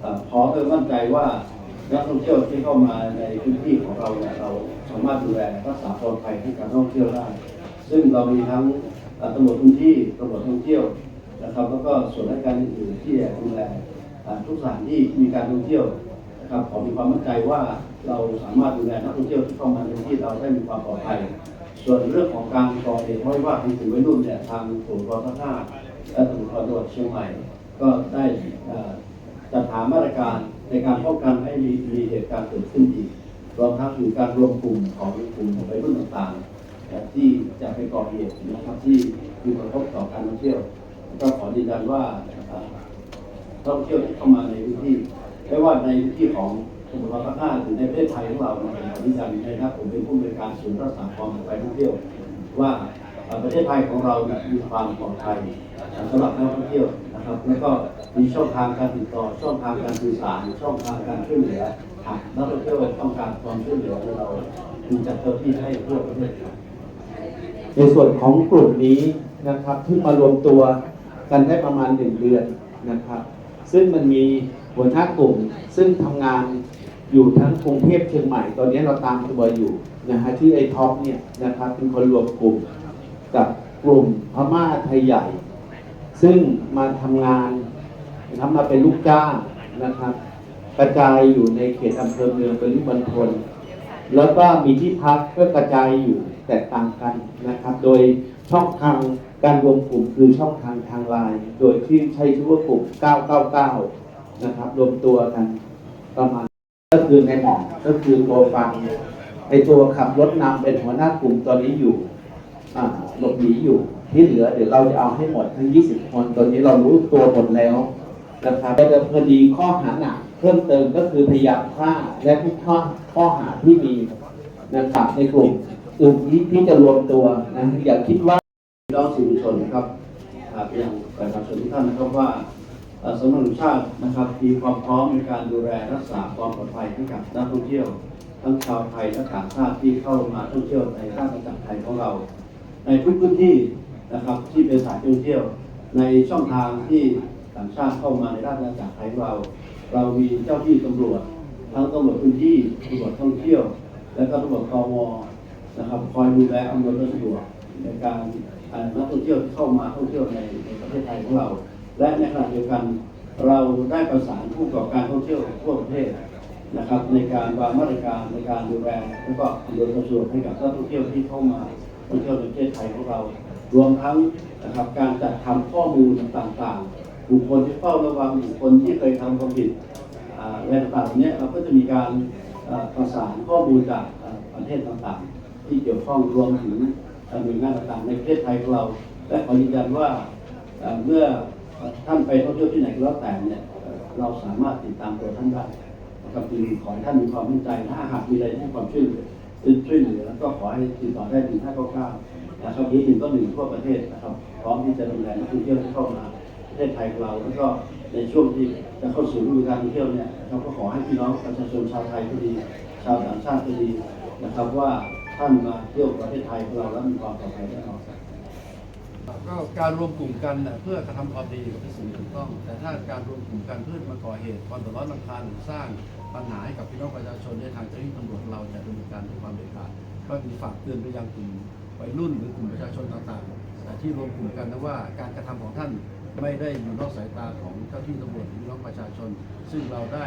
เอ่อพร้อมและมั่นใจว่านักท่องเที่ยวที่เข้ามาในพื้นที่ของเราเนี่ยเราสามารถดูแลรักษาปลอดภัยให้การท่องเที่ยวได้ ซึ่งเรามีทั้งตำรวจพื้นที่ตำรวจท่องเที่ยวนะครับแล้วก็ส่วนราชการอื่นๆที่ดูแลทุกสถานที่มีการท่องเที่ยวนะครับขอมีความมั่นใจว่าเราสามารถดูแลนักท่องเที่ยวที่เข้ามาในพื้นที่เราได้มีความปลอดภัย ส่วนเรื่องของการก่อเหตุไม่ว่าเป็นกลุ่มวัยรุ่นเนี่ยทางศูนย์รอทห้าและตำรวจจังหวัดเชียงใหม่ ก็ได้อ่อจัดหามาตรการในการป้องกันให้มีมีเหตุการณ์เกิดขึ้นอีกรวมทั้งถึงการรวมกลุ่มของกลุ่มวัยรุ่นต่างๆ ที่จะไปก่อเหตุนะครับที่มีผลกระทบต่อการท่องเที่ยวก็ขอยืนยันว่าท่องเที่ยวที่เข้ามาในพื้นที่ไม่ว่าในพื้นที่ของสมุทรปราการหรือในประเทศไทยของเราเนี่ยผมยืนยันนะครับผมเป็นผู้บริการศูนย์รักษาความปลอดภัยท่องเที่ยวว่า ประเทศไทยของเรามีความปลอดภัยสำหรับนักท่องเที่ยวนะครับ แล้วก็มีช่องทางการติดต่อ ช่องทางการสื่อสาร ช่องทางการช่วยเหลือหากนักท่องเที่ยวต้องการความช่วยเหลือเรามีจัดเจ้าที่ให้ทั่วประเทศครับในส่วนของกลุ่มนี้นะครับที่มารวมตัวกันได้ประมาณหนึ่งเดือนนะครับ ซึ่งมันมีหัวหน้ากลุ่ม ซึ่งทำงานอยู่ทั้งกรุงเทพเชียงใหม่ ตอนนี้เราตามตัวอยู่นะฮะที่ไอท็อปเนี่ยนะครับเป็นคนรวมกลุ่ม กับกลุ่มพม่าไทยใหญ่ ซึ่งมาทำงานนะครับมาเป็นลูกจ้างนะครับ กระจายอยู่ในเขตอำเภอเมืองเป็นริมณฑลแล้วก็มีที่พักก็กระจายอยู่แตกต่างกันนะครับ โดยช่องทางการรวมกลุ่มคือช่องทางทางไลน์โดยที่ใช้ชื่อว่ากลุ่ม 999 นะครับรวมตัวกันประมาณก็คือในหมอกก็คือตัวฟังในตัวขับรถนำเป็นหัวหน้ากลุ่มตอนนี้อยู่ หลบหนีอยู่ที่เหลือเดี๋ยวเราจะเอาให้หมดทั้ง 20 คนตอนนี้เรารู้ตัวหมดแล้วนะครับแต่พอดีข้อหาหนักเพิ่มเติมก็คือพยายามฆ่าและทุกข้อข้อหาที่มีนะครับในกลุ่มอื่นที่ที่จะรวมตัวนะอย่าคิดว่าน้องสื่อมวลชนนะครับอ่าไปยังประชาชนทุกท่านนะครับว่าสำนักงานชาตินะครับมีความพร้อมในการดูแลรักษาความปลอดภัยให้กับนักท่องเที่ยว ทั้งชาวไทยและต่างชาติที่เข้ามาท่องเที่ยวในราชอาณาจักรไทยของเรา ในทุกพื้นที่นะครับที่เป็นสานท่องเที่ยว ในช่องทางที่ต่างชาติเข้ามาในราชอาณาจักรไทยของเรา เรามีเจ้าที่ตำรวจ ทั้งตำรวจพื้นที่ตำรวจท่องเที่ยว และก็ตำรวจตมนะครับคอยดูแลอำนวยความสะดวกในการนักท่องเที่ยวที่เข้ามาท่องเที่ยวในในประเทศไทยของเรา และในขณะเดียวกันเราได้ประสานผู้ประกอบการท่องเที่ยวทั่วประเทศนะครับในการวางมาตรการในการดูแลและก็อำนวยความสะดวกให้กับนักท่องเที่ยวที่เข้ามา ท่องเที่ยวในประเทศไทยของเรา รวมทั้งนะครับการจัดทำข้อมูลต่างๆ บุคคลที่เฝ้าระวังบุคคลที่เคยทำความผิดอะไรต่างๆเหล่านี้เราก็จะมีการประสานข้อมูลจากประเทศต่างๆ ที่เกี่ยวข้องรวมถึงหน่วยงานต่างๆ ในประเทศไทยของเราและขอยืนยันว่าเมื่อท่านไปท่องเที่ยวที่ไหนก็แล้วแต่เนี่ยเอ่อเราสามารถติดตามตัวท่านได้นะครับจึงขอให้ท่านมีความมั่นใจถ้าหากมีอะไรให้ความช่วยเหลือ ช่วยเหลือก็ขอให้ติดต่อได้ถึง599นะครับหรือหนึ่งก็หนึ่งทั่วประเทศนะครับ พร้อมที่จะดูแลนักท่องเที่ยวที่เข้ามาประเทศไทยของเราแล้วก็ในช่วงที่จะเข้าสู่ฤดูการท่องเที่ยวเนี่ยเราก็ขอให้พี่น้องประชาชนชาวไทยก็ดี ชาวต่างชาติก็ดีนะครับว่าท่านมาเที่ยวประเทศไทยของเราแล้วมีความปลอดภัยแน่นอน ก็การรวมกลุ่มกันเพื่อกระทำความดีก็เป็นสิ่งถูกต้อง แต่ถ้าการรวมกลุ่มกันเพื่อมาก่อเหตุความเดือดร้อนรำคาญหรือสร้างปัญหาให้กับพี่น้องประชาชนในทางเจ้าหน้าที่ตำรวจเราจะดำเนินการด้วยความเด็ดขาดก็มีฝากเตือนไปยังกลุ่มวัยรุ่นหรือกลุ่มประชาชนต่างๆแต่ที่รวมกลุ่มกันนะว่าการกระทำของท่านไม่ได้อยู่นอกสายตาของเจ้าที่ตำรวจหรือพี่น้องประชาชน ซึ่งเราได้